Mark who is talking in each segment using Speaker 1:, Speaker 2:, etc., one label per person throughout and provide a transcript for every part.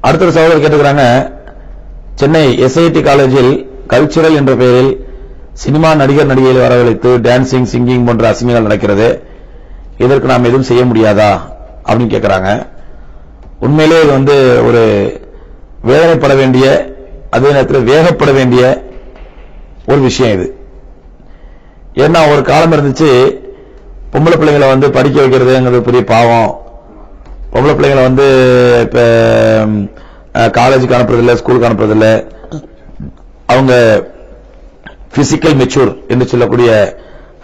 Speaker 1: அடுத்த சகோதரர் கேட்டுக்கிறாங்க சென்னை எஸ்ஐடி காலேஜில் கல்ச்சுரல் என்ற பெயரில் சினிமா நடிகர் நடிகையில் வரவழைத்து டான்சிங் சிங்கிங் போன்ற அசிங்கங்கள் நடக்கிறது. இதற்கு நாம் எதுவும் செய்ய முடியாதா? அப்படின்னு கேட்கிறாங்க. உண்மையிலே இது வந்து ஒரு வேதனைப்பட வேண்டிய அதே நேரத்தில் வேகப்பட வேண்டிய ஒரு விஷயம் இது. ஏன்னா ஒரு காலம் இருந்துச்சு பொம்பளை பிள்ளைங்களை வந்து படிக்க வைக்கிறதுங்கிறது பெரிய பாவம். பொம்பளை பிள்ளைங்களை வந்து இப்போ காலேஜுக்கு அனுப்புறதில்லை ஸ்கூலுக்கு அனுப்புறதில்லை. அவங்க பிசிக்கல் மெச்சூர் என்று சொல்லக்கூடிய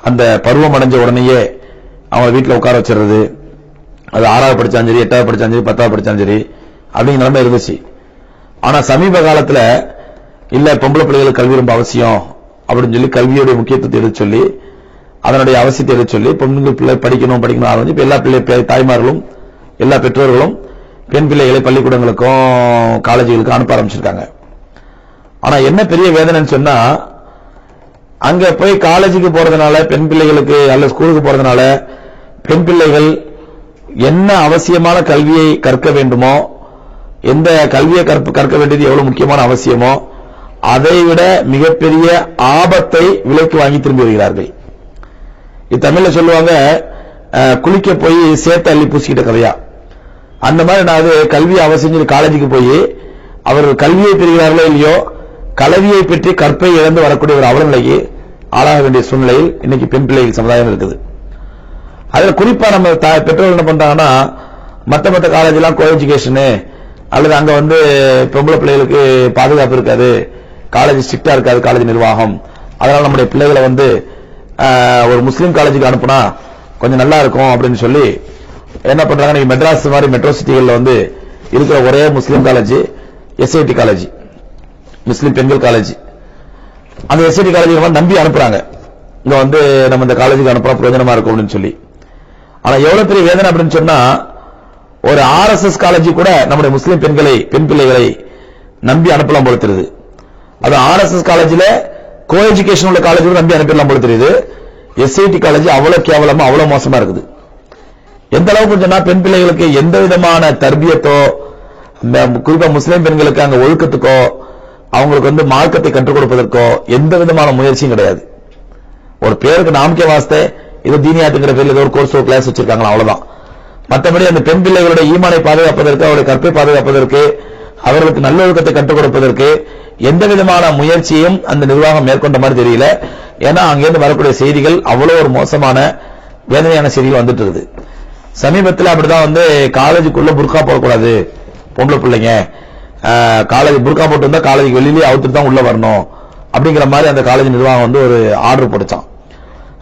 Speaker 1: அந்த பருவம் அடைஞ்ச உடனேயே அவங்க வீட்டில் உட்கார வச்சிடுறது. அது ஆறாவது படிச்சாலும் சரி எட்டாவது படித்தாலும் சரி பத்தாவது படிச்சாலும் சரி அப்படிங்கிற நிலைமை இருந்துச்சு. ஆனால் சமீப காலத்தில் இல்லை பொம்பளை பிள்ளைகளுக்கு கல்வி ரொம்ப அவசியம் அப்படின்னு சொல்லி கல்வியுடைய முக்கியத்துவத்தை எடுத்து சொல்லி அதனுடைய அவசியத்தை எடுத்து சொல்லி பொம்பளை பிள்ளை படிக்கணும் படிக்கணும் ஆரம்பிச்சு இப்போ எல்லா பிள்ளை பே- தாய்மார்களும் எல்லா பெற்றோர்களும் பெண் பிள்ளைகளை பள்ளிக்கூடங்களுக்கும் காலேஜுகளுக்கும் அனுப்ப ஆரம்பிச்சிருக்காங்க. ஆனா என்ன பெரிய வேதனைன்னு சொன்னா அங்க போய் காலேஜுக்கு போறதுனால பெண் பிள்ளைகளுக்கு அல்ல ஸ்கூலுக்கு போறதுனால பெண் பிள்ளைகள் என்ன அவசியமான கல்வியை கற்க வேண்டுமோ எந்த கல்வியை கற்ப- கற்க வேண்டியது எவ்வளவு முக்கியமான அவசியமோ அதை விட மிகப்பெரிய ஆபத்தை விலைக்கு வாங்கி திரும்பி வருகிறார்கள். இது தமிழ்ல சொல்லுவாங்க குளிக்க போய் சேத்த அள்ளி பூசிக்கிட்ட கதையா? அந்த மாதிரி நான் அது கல்வி அவசியம் காலேஜுக்கு போய் அவர்கள் கல்வியை பெறுகிறார்களோ இல்லையோ கல்வியை பெற்று கற்பை இழந்து வரக்கூடிய ஒரு அவலநிலைக்கு ஆளாக வேண்டிய சூழ்நிலையில் இன்னைக்கு பெண் பிள்ளைகள் சமுதாயம் இருக்குது. அதில் குறிப்பா நம்ம தா- பெற்றோர்கள் என்ன பண்றாங்கன்னா மற்ற மற்ற காலேஜ்லாம் கோ எஜுகேஷனு அல்லது அங்க வந்து பொம்பளை பிள்ளைகளுக்கு பாதுகாப்பு இருக்காது காலேஜ் ஸ்ட்ரிக்டா இருக்காது காலேஜ் நிர்வாகம். அதனால நம்முடைய பிள்ளைகளை வந்து ஒரு முஸ்லீம் காலேஜுக்கு அனுப்புனா கொஞ்சம் நல்லா இருக்கும் அப்படின்னு சொல்லி என்ன பண்றாங்க மெட்ராஸ் மாதிரி மெட்ரோ சிட்டிகளில் வந்து இருக்கிற ஒரே Muslim college SIT college Muslim பெண்கள் காலேஜ் அந்த எஸ்ஐடி காலேஜ் நம்பி அனுப்புறாங்க. இங்க வந்து நம்ம இந்த காலேஜுக்கு அனுப்புறோம் பிரயோஜனமா இருக்கும் அப்படின்னு சொல்லி. ஆனா எவ்வளவு பெரிய வேதனை அப்படின்னு சொன்னா ஒரு ஆர்எஸ்எஸ் காலேஜ் கூட நம்முடைய முஸ்லீம் பெண்களை பெண் பிள்ளைகளை நம்பி அனுப்பலாம் போல தெரியுது. அது ஆர்எஸ்எஸ் காலேஜில் கோ எஜுகேஷன் உள்ள காலேஜ் நம்பி அனுப்பிடலாம் போல தெரியுது. எஸ்ஐடி காலேஜ் அவ்வளவு கேவலமா அவ்வளவு மோசமா இருக்குது. எந்த அளவுக்கு சொன்னா பெண் பிள்ளைகளுக்கு எந்த விதமான தர்பியத்தோ அந்த குறிப்பா முஸ்லிம் பெண்களுக்கு அங்க ஒழுக்கத்துக்கோ அவங்களுக்கு வந்து மார்க்கத்தை கற்றுக் கொடுப்பதற்கோ எந்த விதமான முயற்சியும் கிடையாது. ஒரு பேருக்கு நாமிக்க வாஸ்தே இது தீனியாத்துங்கிற பேர்ல ஏதோ ஒரு கோர்ஸ் ஒரு கிளாஸ் வச்சிருக்காங்களா அவ்வளவுதான். மற்றபடி அந்த பெண் பிள்ளைகளுடைய ஈமானை பாதுகாப்பதற்கு அவருடைய கற்பை பாதுகாப்பதற்கு அவர்களுக்கு நல்லொழுக்கத்தை கற்றுக் கொடுப்பதற்கு எந்த விதமான முயற்சியும் அந்த நிர்வாகம் மேற்கொண்ட மாதிரி தெரியல. ஏன்னா அங்கிருந்து வரக்கூடிய செய்திகள் அவ்வளவு ஒரு மோசமான வேதனையான செய்திகள் வந்துட்டு இருக்குது. சமீபத்தில் அப்படிதான் வந்து காலேஜுக்குள்ள புர்கா போடக்கூடாது. பொம்பளை பிள்ளைங்க. காலேஜ் புர்கா போட்டு இருந்தால் காலேஜுக்கு வெளியிலேயே அவுத்துட்டு தான் உள்ள வரணும். அப்படிங்கிற மாதிரி அந்த காலேஜ் நிர்வாகம் வந்து ஒரு ஆர்டர் போட்டுச்சான்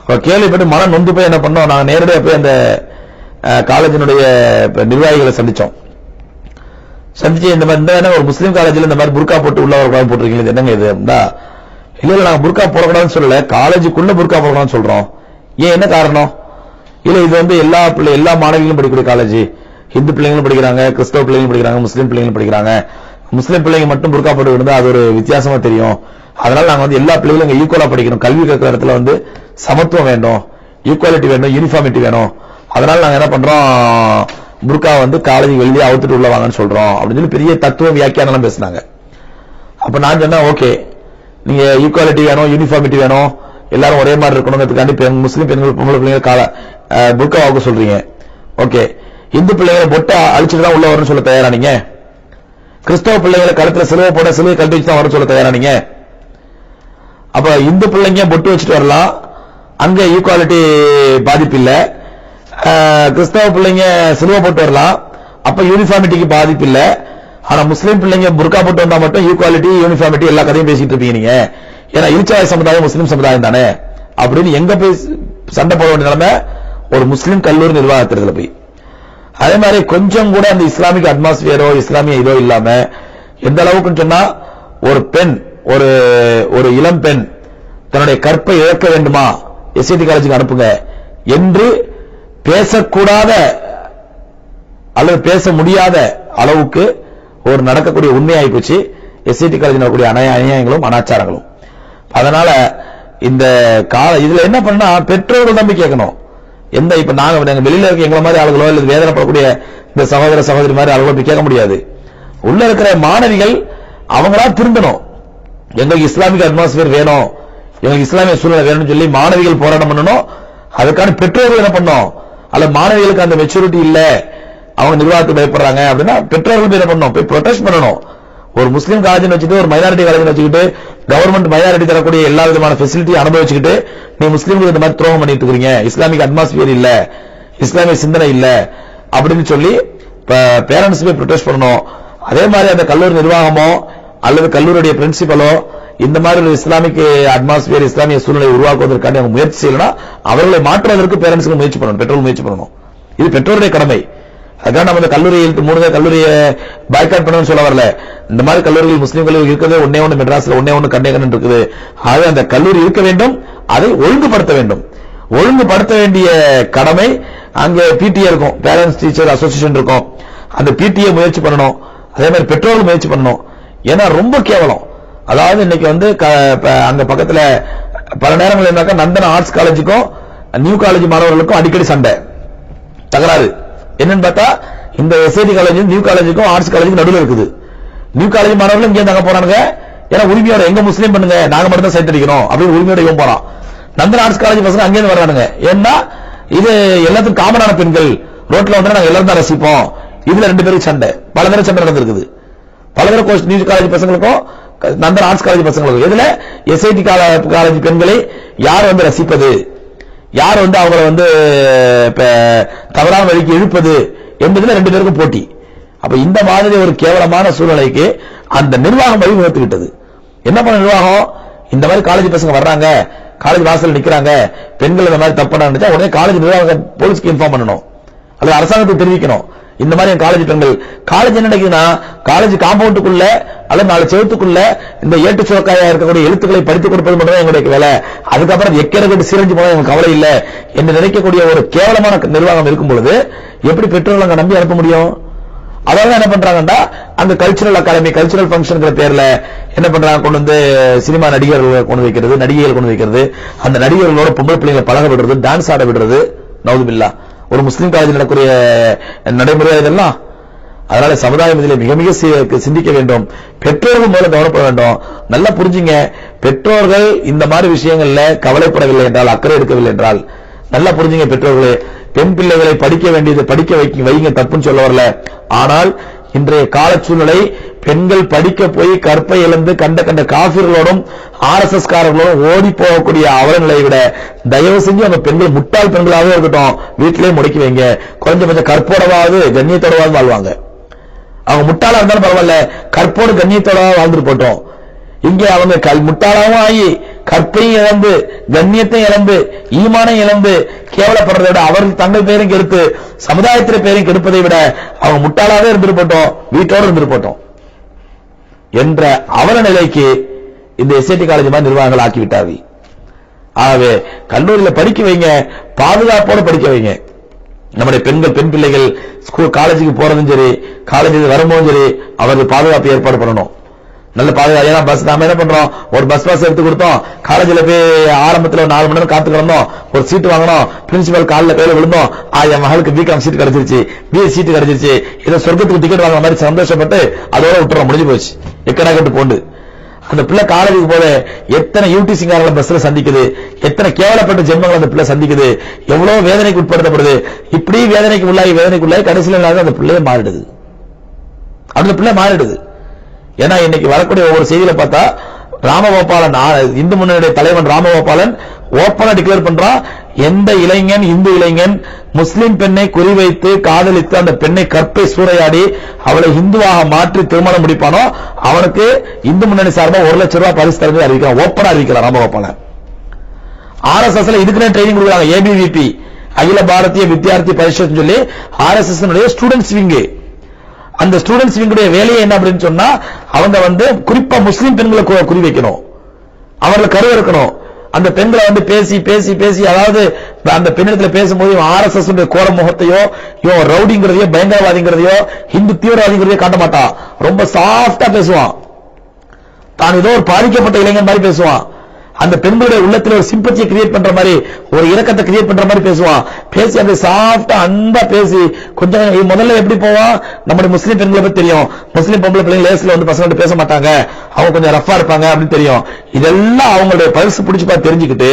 Speaker 1: அப்போ கேள்விப்பட்டு மனம் நொந்து போய் என்ன பண்ணோம்? நாங்கள் நேரடியாக போய் அந்த காலேஜினுடைய நிர்வாகிகளை சந்திச்சோம். சந்திச்சு இந்த மாதிரி இந்த ஒரு முஸ்லீம் காலேஜில் இந்த மாதிரி புர்கா போட்டு உள்ள வரக்கூடாது போட்டிருக்கீங்க இது என்னங்க இது? இந்தா, இல்ல இல்ல நாங்கள் புர்கா போடக்கூடாதுன்னு சொல்லல காலேஜுக்குள்ள புர்கா போடக்கூடாதுன்னு சொல்றோம். ஏன் என்ன காரணம்? இல்ல இது வந்து எல்லா பிள்ளை எல்லா மாணவிகளும் படிக்கக்கூடிய காலேஜ் ஹிந்து பிள்ளைங்களும் படிக்கிறாங்க கிறிஸ்தவ பிள்ளைங்களும் படிக்கிறாங்க முஸ்லீம் பிள்ளைங்களும் படிக்கிறாங்க. முஸ்லீம் பிள்ளைங்க மட்டும் புர்கா போட்டு இருந்தா அது ஒரு வித்தியாசமா தெரியும். அதனால நாங்க வந்து எல்லா பிள்ளைகளும் இங்கே ஈக்குவலா படிக்கணும். கல்வி கற்கிற இடத்துல வந்து சமத்துவம் வேண்டும் ஈக்குவாலிட்டி வேணும் யூனிஃபார்மிட்டி வேணும். அதனால நாங்க என்ன பண்றோம்? புர்கா வந்து காலேஜ் வெளியே அவுத்துட்டு உள்ள வாங்கன்னு சொல்றோம். அப்படின்னு சொல்லி பெரிய தத்துவ வியாக்கியானம் பேசினாங்க. அப்ப நான் சொன்னேன் ஓகே. நீங்க ஈக்குவாலிட்டி வேணும் யூனிஃபார்மிட்டி வேணும். எல்லாரும் ஒரே மாதிரி இருக்கணுங்கிறதுக்காண்டி பெண் முஸ்லீம் பெண்கள் பொம்பளை பிள்ளைங்க கால புர்காவுக்கு புர்கா சொல்றீங்க. ஓகே இந்து பிள்ளைகளை பொட்டை அழிச்சுட்டு தான் உள்ள வரணும்னு சொல்ல தயாரா நீங்க? கிறிஸ்தவ பிள்ளைகளை கழுத்துல சிலுவை போட சிலுவை கழட்டி வச்சு தான் வரணும்னு சொல்ல தயாரா நீங்க? அப்ப இந்து பிள்ளைங்க பொட்டு வச்சுட்டு வரலாம். அங்க ஈக்குவாலிட்டி பாதிப்பு இல்ல. கிறிஸ்தவ பிள்ளைங்க சிலுவை போட்டு வரலாம். அப்ப யூனிஃபார்மிட்டிக்கு பாதிப்பு இல்ல. ஆனா முஸ்லீம் பிள்ளைங்க புர்கா போட்டு வந்தா மட்டும் ஈக்குவாலிட்டி யூனிஃபார்மிட்டி எல்லா கதையும் பேசிட்டு இருப்பீங்க நீங்க. ஏன்னா இருச்சாய சமுதாயம் முஸ்லீம் சமுதாயம் தானே? அப்படின்னு எங்க போய் சண்டை போட வேண்டிய நிலைமை? ஒரு முஸ்லீம் கல்லூரி நிர்வாகத்திற்கு போய். அதே மாதிரி கொஞ்சம் கூட அந்த இஸ்லாமிக் அட்மாஸ்பியரோ இஸ்லாமிய இதோ இல்லாம எந்த அளவுக்குன்னு சொன்னா ஒரு பெண் ஒரு ஒரு இளம் பெண் தன்னுடைய கற்பை இழக்க வேண்டுமா? எஸ்ஐடி காலேஜுக்கு அனுப்புங்க. என்று பேசக்கூடாத அல்லது பேச முடியாத அளவுக்கு ஒரு நடக்கக்கூடிய உண்மையாகி போச்சு. எஸ்ஐடி காலேஜ் நடக்கக்கூடிய அநியாயங்களும் அனாச்சாரங்களும். அதனால இந்த கால இதுல என்ன பண்ணா பெற்றோர்கள் நம்பி கேட்கணும். எந்த இப்ப நாங்க நாங்க வெளியில இருக்க எங்களை மாதிரி ஆளுகளோ இல்ல வேதனைப்படக்கூடிய இந்த சகோதர சகோதரி மாதிரி ஆளுகளோ கேட்க முடியாது. உள்ள இருக்கிற மாணவிகள் அவங்களா திருந்தணும். எங்களுக்கு இஸ்லாமிக் அட்மாஸ்பியர் வேணும். எங்களுக்கு இஸ்லாமிய சூழ்நிலை வேணும்னு சொல்லி மாணவிகள் போராட்டம் பண்ணணும். அதுக்கான பெற்றோர்கள் என்ன பண்ணணும்? அல்ல மாணவிகளுக்கு அந்த மெச்சூரிட்டி இல்ல. அவங்க நிர்வாகத்துக்கு பயப்படுறாங்க அப்படின்னா பெற்றோர்கள் என்ன பண்ணணும்? போய் ப்ரொடெஸ்ட் பண்ணணும். ஒரு முஸ்லீம் காலேஜ் வச்சுட்டு ஒரு மைனாரிட்டி காலேஜ் வச்சுக்கிட்டு கவர்மெண்ட் மைனாரிட்டி தரக்கூடிய எல்லா விதமான ஃபெசிலிட்டியும் அனுபவிச்சுக்கிட்டு நீ முஸ்லீம்களுக்கு இந்த மாதிரி துரோகம் பண்ணிட்டு இருக்கிறீங்க இஸ்லாமிக் அட்மாஸ்பியர் இல்ல இஸ்லாமிய சிந்தனை இல்ல அப்படின்னு சொல்லி பேரண்ட்ஸ் போய் ப்ரொடெஸ்ட் பண்ணணும். அதே மாதிரி அந்த கல்லூரி நிர்வாகமோ அல்லது கல்லூரியுடைய பிரின்சிபலோ இந்த மாதிரி ஒரு இஸ்லாமிக் அட்மாஸ்பியர் இஸ்லாமிய சூழ்நிலை உருவாக்குவதற்கான முயற்சி செய்யலனா அவர்களை மாற்றுவதற்கு பேரண்ட்ஸுக்கு முயற்சி பண்ணணும் பெற்றோர் முயற்சி பண்ணணும். இது பெற்றோருடைய கடமை. அதான் நம்ம இந்த கல்லூரியில் மூணு கல்லூரியை பாய்காட் பண்ணணும்னு சொல்ல வரல. இந்த மாதிரி கல்லூரிகள் முஸ்லீம் கல்லூரி இருக்கிறது ஒன்னே ஒன்று மெட்ராஸ்ல ஒன்னே ஒன்று கண்டேகன் இருக்குது. ஆக அந்த கல்லூரி இருக்க வேண்டும் அதை ஒழுங்குபடுத்த வேண்டும். ஒழுங்குபடுத்த வேண்டிய கடமை அங்கே பிடிஏ இருக்கும். பேரண்ட்ஸ் டீச்சர் அசோசியேஷன் இருக்கும். அந்த பிடிஏ முயற்சி பண்ணணும். அதே மாதிரி பெற்றோர்கள் முயற்சி பண்ணணும். ஏன்னா ரொம்ப கேவலம். அதாவது இன்னைக்கு வந்து க- ப- அங்க பக்கத்துல பல நேரங்கள் என்னாக்கா நந்தன ஆர்ட்ஸ் காலேஜுக்கும் நியூ காலேஜ் மாணவர்களுக்கும் அடிக்கடி சண்டை. தகராறு. என்னன்னு பார்த்தா இந்த எஸ்ஐடி காலேஜும் நியூ காலேஜுக்கும் ஆர்ட்ஸ் காலேஜுக்கும் நடுவில் இருக்குது. நியூ காலேஜ் மாணவர்களும் இங்கே தங்க போறானுங்க. ஏன்னா உரிமையோட எங்க முஸ்லீம் பண்ணுங்க நாங்க மட்டும் தான் சைட் அடிக்கணும் அப்படின்னு உரிமையோட இவன் போறான். நந்தன் ஆர்ட்ஸ் காலேஜ் பசங்க அங்கேருந்து வர்றானுங்க. ஏன்னா இது எல்லாத்துக்கும் காமனான பெண்கள். ரோட்ல வந்து நாங்க எல்லாரும் தான் ரசிப்போம். இதுல ரெண்டு பேரும் சண்டை. பல நேரம் சண்டை நடந்திருக்குது. பல பேர் கோர்ஸ் நியூ காலேஜ் பசங்களுக்கும் நந்தன் ஆர்ட்ஸ் காலேஜ் பசங்களுக்கும். இதுல எஸ்ஐடி காலேஜ் பெண்களை யார் வந்து ரசிப்பது? யார் வந்து அவங்கள வந்து தவறான வழிக்கு இழுப்பது என்பதுல ரெண்டு பேருக்கும் போட்டி. அப்ப இந்த மாதிரி ஒரு கேவலமான சூழ்நிலைக்கு அந்த நிர்வாகம் வழிவகுத்து விட்டது என்ன பண்ண நிர்வாகம்? இந்த மாதிரி காலேஜ் பசங்க வர்றாங்க காலேஜ் வாசல் நிக்கிறாங்க பெண்கள் இந்த மாதிரி தப்பு நினைச்சா உடனே காலேஜ் நிர்வாகம் போலீஸ்க்கு இன்ஃபார்ம் பண்ணணும். அல்லது அரசாங்கத்துக்கு தெரிவிக்கணும். இந்த மாதிரி காலேஜ் பெண்கள். காலேஜ் என்ன நினைக்குதுன்னா காலேஜ் காம்பவுண்டுக்குள்ள அல்லது நாலு செவத்துக்குள்ள இந்த ஏட்டு சுரக்காயா இருக்கக்கூடிய எழுத்துக்களை படித்துக் கொடுப்பது மட்டும் எங்களுடைய வேலை. அதுக்கப்புறம் எக்கரை கட்டு சீரஞ்சு போனா எனக்கு கவலை இல்லை என்று நினைக்கக்கூடிய ஒரு கேவலமான நிர்வாகம் இருக்கும் பொழுது எப்படி பெற்றோர்கள் அங்க நம்பி அனுப்ப முடியும்? அதாவது என்ன பண்றாங்கன்னா அந்த கல்ச்சுரல் அகாடமி கல்ச்சுரல் ஃபங்க்ஷன்ங்கிற பேர்ல என்ன பண்றாங்க? கொண்டு வந்து சினிமா நடிகர்கள் கொண்டு வைக்கிறது நடிகைகள் கொண்டு வைக்கிறது. அந்த நடிகர்களோட பொம்பளை பிள்ளைங்களை பழக விடுறது டான்ஸ் ஆட விடுறது நவுதுமில்லா ஒரு முஸ்லீம் காலேஜ் நடக்கூடிய நடைமுறை இதெல்லாம்? அதனால சமுதாயம் இதில் மிக மிக சிந்திக்க வேண்டும். பெற்றோர்கள் மூலம் கவனப்பட வேண்டும். நல்லா புரிஞ்சுங்க. பெற்றோர்கள் இந்த மாதிரி விஷயங்கள்ல கவலைப்படவில்லை என்றால் அக்கறை எடுக்கவில்லை என்றால் நல்லா புரிஞ்சுங்க பெற்றோர்களே. பெண் பிள்ளைகளை படிக்க வேண்டியது படிக்க வைக்க வைங்க தப்புன்னு சொல்ல வரல ஆனால் இன்றைய கால சூழ்நிலை பெண்கள் படிக்க போய் கற்பை இழந்து கண்ட கண்ட காபிர்களோடும் எஸ் காரர்களோடும் ஓடி போகக்கூடிய அவல நிலையை விட தயவு செஞ்சு அந்த பெண்கள் முட்டாள் பெண்களாகவே இருக்கட்டும். வீட்டிலேயே முடக்கி வைங்க. குறைஞ்சபட்சம் கற்போடவாவது கண்ணியத்தோடவாவது வாழ்வாங்க. அவங்க முட்டாளா இருந்தாலும் பரவாயில்ல. கற்போடு கண்ணியத்தோட வாழ்ந்துட்டு போட்டோம் இங்கே அவங்க கல் முட்டாளாவும் ஆகி கற்பையும் இழந்து கண்ணியத்தையும் இழந்து ஈமானம் இழந்து கேவலப்படுறதை விட அவர்கள் தங்கள் பேரையும் கெடுத்து சமுதாயத்தின் பேரையும் கெடுப்பதை விட அவங்க முட்டாளாவே இருந்துட்டு போட்டோம் வீட்டோடு இருந்துட்டு போட்டோம் என்ற அவல நிலைக்கு இந்த எஸ்ஐடி காலேஜ் மாதிரி நிர்வாகங்கள் ஆக்கி ஆகவே கல்லூரியில படிக்க வைங்க பாதுகாப்போட படிக்க வைங்க. நம்முடைய பெண்கள் பெண் பிள்ளைகள் ஸ்கூல் காலேஜுக்கு போறதும் சரி காலேஜுக்கு வரும்போதும் சரி அவர்கள் பாதுகாப்பு ஏற்பாடு பண்ணணும். நல்ல பாதுகாப்பு ஏன்னா பஸ் நாம என்ன பண்றோம்? ஒரு பஸ் பாஸ் எடுத்து கொடுத்தோம். காலேஜ்ல போய் ஆரம்பத்துல ஒரு நாலு மணி நேரம் காத்து கிடந்தோம் ஒரு சீட்டு வாங்கணும் பிரின்சிபல் காலில் கையில விழுந்தோம். ஆ என் மகளுக்கு பிகாம் சீட் கிடைச்சிருச்சு. பிஎஸ் சீட் கிடைச்சிருச்சு. இதை சொர்க்கத்துக்கு டிக்கெட் வாங்குற மாதிரி சந்தோஷப்பட்டு அதோட விட்டுறோம். முடிஞ்சு போச்சு. எக்கடா கட்டு போண்டு. அந்த பிள்ளை காலேஜுக்கு போல எத்தனை யூடிசிங்காரங்களை பஸ்ல சந்திக்குது? எத்தனை கேவலப்பட்ட ஜென்மங்களை அந்த பிள்ளை சந்திக்குது? எவ்வளவு வேதனைக்கு உட்படுத்தப்படுது? இப்படி வேதனைக்கு உள்ளாகி வேதனைக்கு உள்ளாகி கடைசியில் இல்லாத அந்த பிள்ளைய மாறிடுது. அந்த பிள்ளை மாறிடுது. ஏன்னா இன்னைக்கு வரக்கூடிய ஒவ்வொரு செய்தியில பார்த்தா ராமகோபாலன் இந்து முன்னணியுடைய தலைவன் ராமகோபாலன் ஓப்பனா டிக்ளேர் பண்றான் எந்த இளைஞன் இந்து இளைஞன் முஸ்லிம் பெண்ணை குறிவைத்து காதலித்து அந்த பெண்ணை கற்பை சூறையாடி அவளை இந்துவாக மாற்றி திருமணம் முடிப்பானோ அவனுக்கு இந்து முன்னணி சார்பா ஒரு லட்சம் ரூபாய் பரிசு தரது அறிவிக்கிறான். ஓப்பனா அறிவிக்கிறான் ராமகோபாலன் ஆர்எஸ்எஸ்ல இதுக்குன்னு ட்ரைனிங் கொடுக்குறாங்க. ஏபிவிபி அகில பாரதிய வித்யார்த்தி பரிஷத் சொல்லி ஆர்எஸ்எஸ் ஸ்டூடெண்ட்ஸ் விங்கு அந்த ஸ்டூடெண்ட்ஸ் விங்குடைய வேலையை என்ன அப்படின்னு சொன்னா அவங்க வந்து குறிப்பா முஸ்லிம் பெண்களை குறி வைக்கணும் அவர்களை கரு இருக்கணும் அந்த பெண்களை வந்து பேசி பேசி பேசி அதாவது அந்த பெண்ணிடத்துல பேசும்போது இவன் எஸ் கோர முகத்தையோ இவன் ரவுடிங்கிறதையோ பயங்கரவாதிங்கிறதையோ ஹிந்து தீவிரவாதிங்கிறதையோ காட்ட மாட்டான் ரொம்ப சாஃப்டா பேசுவான். தான் ஏதோ ஒரு பாதிக்கப்பட்ட இளைஞன் மாதிரி பேசுவான். அந்த பெண்களுடைய உள்ளத்துல ஒரு சிம்பத்தியை கிரியேட் பண்ற மாதிரி ஒரு இறக்கத்தை கிரியேட் பண்ற மாதிரி பேசுவான். பேசி அந்த சாஃப்டா அன்பா பேசி கொஞ்சம் முதல்ல எப்படி போவான்? நம்முடைய முஸ்லீம் பெண்களை பத்தி தெரியும். முஸ்லீம் பொம்பளை பிள்ளைங்க லேஸ்ல வந்து பசங்க பேச மாட்டாங்க. அவங்க கொஞ்சம் ரஃபா இருப்பாங்க அப்படின்னு தெரியும். இதெல்லாம் அவங்களுடைய பரிசு பிடிச்சு பார்த்து தெரிஞ்சுக்கிட்டு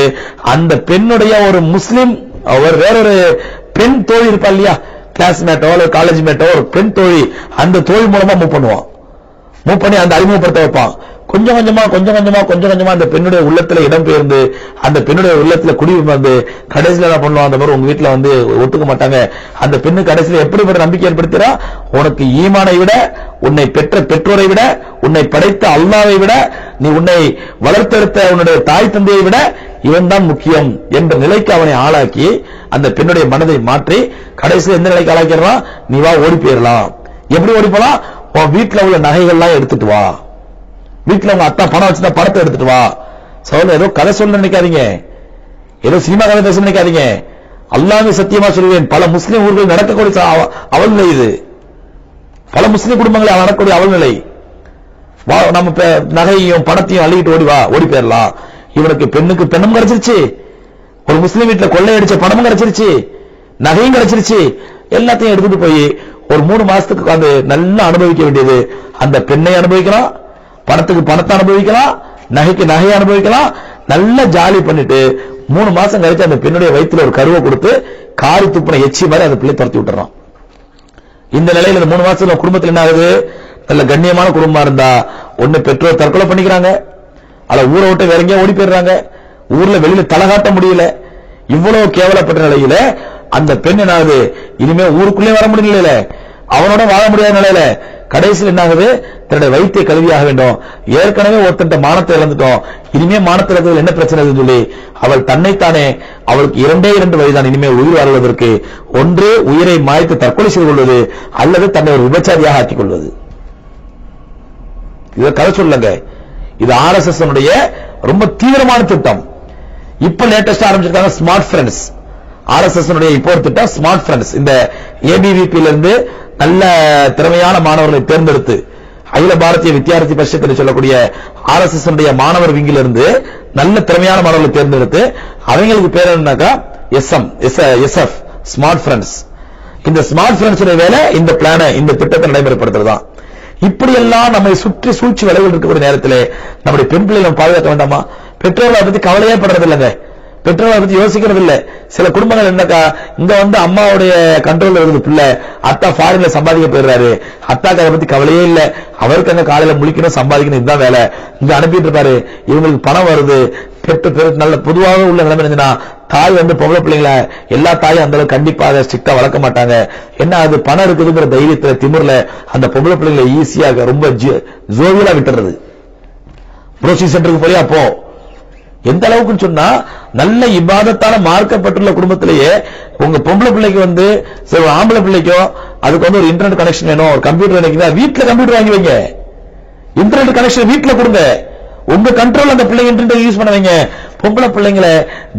Speaker 1: அந்த பெண்ணுடைய ஒரு முஸ்லீம் ஒரு வேறொரு பெண் தோழி இருப்பா இல்லையா? கிளாஸ்மேட்டோ அல்லது காலேஜ் மேட்டோ ஒரு பெண் தோழி அந்த தோழி மூலமா மூவ் பண்ணுவான். மூவ் பண்ணி அந்த அறிமுகப்படுத்த வைப்பான். கொஞ்சம் கொஞ்சமா கொஞ்சம் கொஞ்சமா கொஞ்சம் கொஞ்சமா அந்த பெண்ணுடைய உள்ளத்துல இடம்பெயர்ந்து அந்த பெண்ணுடைய உள்ளத்துல குடி வந்து கடைசியில என்ன பண்ணுவோம் அந்த மாதிரி உங்க வீட்டுல வந்து ஒத்துக்க மாட்டாங்க. அந்த பெண்ணு கடைசியில எப்படிப்பட்ட நம்பிக்கை ஏற்படுத்துறா? உனக்கு ஈமானை விட உன்னை பெற்ற பெற்றோரை விட உன்னை படைத்த அல்லாவை விட நீ உன்னை வளர்த்தெடுத்த உன்னுடைய தாய் தந்தையை விட இவன் தான் முக்கியம் என்ற நிலைக்கு அவனை ஆளாக்கி அந்த பெண்ணுடைய மனதை மாற்றி கடைசியில் எந்த நிலைக்கு ஆளாக்கிறான் நீ வா ஓடி போயிடலாம். எப்படி ஓடி போலாம்? உன் வீட்டில் உள்ள நகைகள்லாம் எடுத்துட்டு வா. வீட்டுல உங்க அத்தா பணம் வச்சுதான் படத்தை எடுத்துட்டு வா. சோழ ஏதோ கதை சொல்ல நினைக்காதீங்க. ஏதோ சினிமா கதை பேச நினைக்காதீங்க. அல்லாமே சத்தியமா சொல்லுவேன் பல முஸ்லீம் ஊர்கள் நடக்கக்கூடிய அவ- அவல் நிலை இது. பல முஸ்லீம் குடும்பங்களில் நடக்கக்கூடிய அவல் நிலை வா நம்ம நகையையும் பணத்தையும் அள்ளிட்டு ஓடி வா ஓடி போயிடலாம் இவனுக்கு பெண்ணுக்கு பெண்ணும் கிடைச்சிருச்சு. ஒரு முஸ்லீம் வீட்டுல கொள்ளையடிச்ச பணமும் கிடைச்சிருச்சு. நகையும் கிடைச்சிருச்சு. எல்லாத்தையும் எடுத்துட்டு போய் ஒரு மூணு மாசத்துக்கு உட்காந்து நல்லா அனுபவிக்க வேண்டியது. அந்த பெண்ணை அனுபவிக்கிறான் பணத்துக்கு பணத்தை அனுபவிக்கலாம் நகைக்கு நகையை அனுபவிக்கலாம் நல்லா ஜாலி பண்ணிட்டு மூணு மாசம் கழிச்சு அந்த பெண்ணுடைய வயித்துல ஒரு கருவை கொடுத்து காரி துப்புன எச்சி மாதிரி அந்த பிள்ளை துரத்தி விட்டுறான். இந்த நிலையில இந்த மூணு மாசத்துல குடும்பத்துல என்ன ஆகுது? நல்ல கண்ணியமான குடும்பமா இருந்தா ஒண்ணு பெற்றோர் தற்கொலை பண்ணிக்கிறாங்க. அல்ல ஊரை விட்டு வேற எங்கேயும் ஓடி போயிடுறாங்க. ஊர்ல வெளியில தலை காட்ட முடியல. இவ்வளவு கேவலப்பட்ட நிலையில அந்த பெண் என்ன ஆகுது இனிமே ஊருக்குள்ளே வர முடியல. அவனோட வாழ முடியாத நிலையில கடைசியில் என்ன ஆகுது தன்னுடைய வைத்திய கல்வியாக வேண்டும். ஏற்கனவே ஒருத்தன் மானத்தை இழந்துட்டோம். இனிமே மானத்தை இழந்ததில் என்ன பிரச்சனை சொல்லி அவள் தன்னைத்தானே அவளுக்கு இரண்டே இரண்டு வயதான் இனிமே உயிர் வாழ்வதற்கு ஒன்று உயிரை மாய்த்து தற்கொலை செய்து கொள்வது அல்லது தன்னை ஒரு விபச்சாரியாக ஆக்கிக் கொள்வது. இதை கதை சொல்லுங்க. இது ஆர்எஸ்எஸ் ரொம்ப தீவிரமான திட்டம். இப்ப லேட்டஸ்டா ஆரம்பிச்சிருக்காங்க ஸ்மார்ட் ஃப்ரெண்ட்ஸ் ஆர்எஸ்எஸ் இப்போ ஒரு திட்டம் ஸ்மார்ட் ஃப்ரெண்ட்ஸ் இந்த ஏபிவிபி இருந்து நல்ல திறமையான மாணவர்களை தேர்ந்தெடுத்து அகில பாரதிய வித்யார்த்தி பரிஷத் என்று சொல்லக்கூடிய ஆர்எஸ்எஸ் மாணவர் விங்கிலிருந்து நல்ல திறமையான மாணவர்களை தேர்ந்தெடுத்து அவங்களுக்கு பேர் என்னன்னாக்கா எஸ்எம் எஸ்எஃப் ஸ்மார்ட் ஃப்ரெண்ட்ஸ் இந்த ஸ்மார்ட் ஃப்ரெண்ட்ஸ் வேலை இந்த பிளான இந்த திட்டத்தை நடைமுறைப்படுத்துறதுதான். இப்படி எல்லாம் நம்மை சுற்றி சூழ்ச்சி விளைவில் இருக்கக்கூடிய நேரத்திலே நம்முடைய பெண் பிள்ளைகளை பாதுகாக்க வேண்டாமா? பெற்றோர்களை பத்தி கவலையே படுறது இல்லைங்க பெற்றோரை பத்தி யோசிக்கிறது இல்ல சில குடும்பங்கள் என்னக்கா இங்க வந்து அம்மாவுடைய கண்ட்ரோல்ல இருக்குது பிள்ளை. அத்தா ஃபாரின்ல சம்பாதிக்க போயிடுறாரு. அத்தாக்கு அதை பத்தி கவலையே இல்ல. அவருக்கு அங்க காலையில முழிக்கணும் சம்பாதிக்கணும் இதுதான் வேலை. இங்க அனுப்பிட்டு இருப்பாரு. இவங்களுக்கு பணம் வருது. பெற்று பெரு நல்ல பொதுவாக உள்ள நிலைமை இருந்துன்னா தாய் வந்து பொம்பளை பிள்ளைங்களை எல்லா தாயும் அந்த அளவுக்கு கண்டிப்பாக ஸ்ட்ரிக்டா வளர்க்க மாட்டாங்க. என்ன அது பணம் இருக்குதுங்கிற தைரியத்துல திமிர்ல அந்த பொம்பளை பிள்ளைங்களை ஈஸியாக ரொம்ப ஜோவியலா விட்டுறது ப்ரோசிங் சென்டருக்கு போய் அப்போ எந்த அளவுக்குன்னு சொன்னா நல்ல இபாதத்தால மார்க்கப்பட்டுள்ள குடும்பத்திலேயே உங்க பொம்பளை பிள்ளைக்கு வந்து சரி ஒரு ஆம்பளை பிள்ளைக்கும் அதுக்கு வந்து ஒரு இன்டர்நெட் கனெக்ஷன் வேணும் ஒரு கம்ப்யூட்டர் வேணும் வீட்டுல கம்ப்யூட்டர் வாங்கி வைங்க. இன்டர்நெட் கனெக்ஷன் வீட்டுல கொடுங்க. உங்க கண்ட்ரோல் அந்த பிள்ளைங்க இன்டர்நெட் யூஸ் பண்ண வைங்க பொம்பளை பிள்ளைங்களை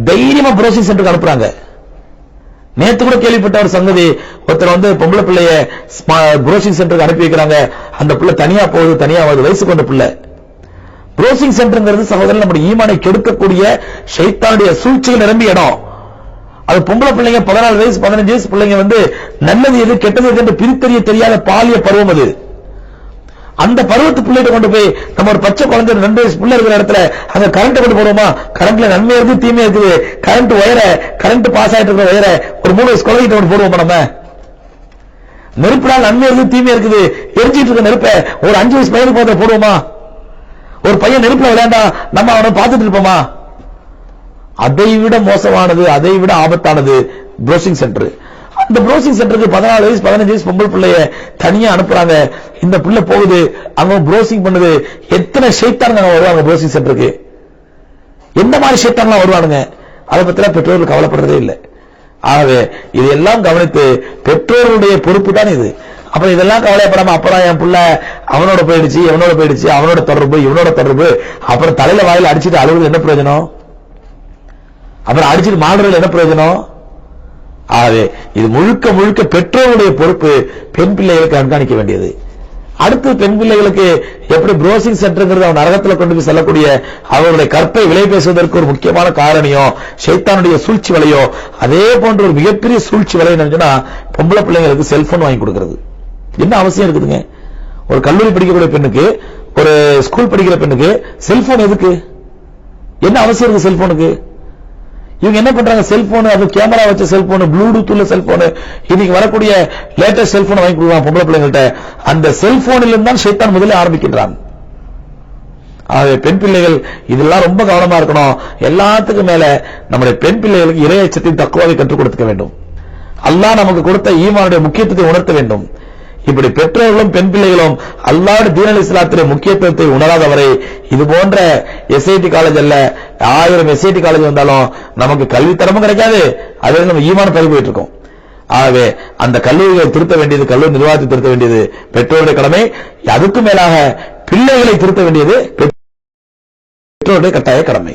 Speaker 1: தைரியமா ப்ரோசிங் சென்டருக்கு அனுப்புறாங்க. நேத்து கூட கேள்விப்பட்ட ஒரு சங்கதி ஒருத்தர் வந்து பொம்பளை பிள்ளைய ப்ரோசிங் சென்டருக்கு அனுப்பி வைக்கிறாங்க. அந்த பிள்ளை தனியா போகுது தனியா வருது வயசுக்கு வந்த பிள்ளை. ப்ரோசிங் சென்டர்ங்கிறது சகோதரன் நம்முடைய ஈமானை கெடுக்கக்கூடிய சைத்தானுடைய சூழ்ச்சிகள் நிரம்பிய இடம். அது பொம்பளை பிள்ளைங்க பதினாலு வயசு பதினஞ்சு வயசு பிள்ளைங்க வந்து நல்லது எது கெட்டது எது என்று பிரித்தறிய தெரியாத பாலிய பருவம் அது. அந்த பருவத்து பிள்ளைகிட்ட கொண்டு போய் நம்ம ஒரு பச்சை குழந்தை ரெண்டு வயசு பிள்ளை இருக்கிற இடத்துல அங்க கரண்ட் கொண்டு போடுவோமா? கரண்ட்ல நன்மை இருக்குது தீமை இருக்குது. கரண்ட் ஒயர கரண்ட் பாஸ் ஆயிட்டு இருக்கிற ஒயர ஒரு மூணு வயசு குழந்தைகிட்ட கொண்டு போடுவோமா நம்ம? நெருப்புனால் நன்மை இருக்குது தீமை இருக்குது. எரிஞ்சிட்டு இருக்க நெருப்பை ஒரு அஞ்சு வயசு பையனுக்கு போதை போடுவோமா? ஒரு பையன் நெருப்புல விளையாண்டா நம்ம அவனை பார்த்துட்டு இருப்போமா? அதை விட மோசமானது அதை விட ஆபத்தானது ப்ரௌசிங் சென்டர் அந்த ப்ரௌசிங் சென்டருக்கு பதினாலு வயசு பதினஞ்சு வயசு பொம்பளை பிள்ளைய தனியா அனுப்புறாங்க. இந்த பிள்ளை போகுது அவங்க ப்ரௌசிங் பண்ணுது. எத்தனை ஷைத்தானுங்க வருவாங்க ப்ரௌசிங் சென்டருக்கு எந்த மாதிரி ஷைத்தான்லாம் வருவானுங்க? அதை பத்திலாம் பெற்றோர்கள் கவலைப்படுறதே இல்லை. ஆகவே இதெல்லாம் கவனித்து பெற்றோருடைய பொறுப்பு தான் இது. அப்புறம் இதெல்லாம் கவலைப்படாம அப்புறம் என் புள்ள அவனோட போயிடுச்சு இவனோட போயிடுச்சு அவனோட தொடர்பு இவனோட தொடர்பு. அப்புறம் தலையில வாயில அடிச்சிட்டு அழுவது என்ன பிரயோஜனம்? அப்புறம் அடிச்சிட்டு மாடுறது என்ன பிரயோஜனம்? ஆகவே இது முழுக்க முழுக்க பெற்றோருடைய பொறுப்பு. பெண் பிள்ளைகளை கண்காணிக்க வேண்டியது. அடுத்து பெண் பிள்ளைகளுக்கு எப்படி ப்ரோசிங் சென்டர்ங்கிறது அவன் நரகத்தில் கொண்டு போய் செல்லக்கூடிய அவருடைய கற்பை விலை பேசுவதற்கு ஒரு முக்கியமான காரணியோ ஷைத்தானுடைய சூழ்ச்சி வலையோ அதே போன்ற ஒரு மிகப்பெரிய சூழ்ச்சி வலை என்னன்னா பொம்பளை பிள்ளைங்களுக்கு செல்போன் வாங்கி கொடுக்கிறது. என்ன அவசியம் இருக்குதுங்க? ஒரு கல்லூரி படிக்கக்கூடிய பெண்ணுக்கு ஒரு ஸ்கூல் படிக்கிற பெண்ணுக்கு செல்போன் எதுக்கு? என்ன அவசியம் இருக்கு செல்போனுக்கு இவங்க என்ன பண்றாங்க? செல்போன் அது கேமரா வச்ச செல்போன் ப்ளூடூத் உள்ள செல்போன் இன்னைக்கு வரக்கூடிய லேட்டஸ்ட் செல்போன் வாங்கி கொடுக்கலாம் பொம்பளை பிள்ளைங்கள்ட்ட. அந்த செல்போனில் இருந்து தான் சைத்தான் முதலில் ஆரம்பிக்கின்றான். ஆகவே பெண் பிள்ளைகள் இதெல்லாம் ரொம்ப கவனமா இருக்கணும். எல்லாத்துக்கும் மேல நம்முடைய பெண் பிள்ளைகளுக்கு இரையச்சத்தின் தக்குவாவை கற்றுக் கொடுக்க வேண்டும். அல்லாஹ் நமக்கு கொடுத்த ஈமானுடைய முக்கியத்துவத்தை உணர்த்த வேண்டும். இப்படி பெற்றோர்களும் பெண் பிள்ளைகளும் அல்லாடு தீனல் இஸ்லாத்திலே முக்கியத்துவத்தை உணராதவரை இது போன்ற எஸ்ஐடி காலேஜ் அல்ல ஆயிரம் எஸ்ஐடி காலேஜ் வந்தாலும் நமக்கு கல்வித்தரமும் கிடைக்காது. அதே நம்ம ஈமான பறி போயிட்டு இருக்கோம் ஆகவே அந்த கல்லூரிகளை திருத்த வேண்டியது கல்லூரி நிர்வாகத்தை திருத்த வேண்டியது பெற்றோருடைய கடமை. அதுக்கு மேலாக பிள்ளைகளை திருத்த வேண்டியது பெற்றோருடைய கட்டாய கடமை.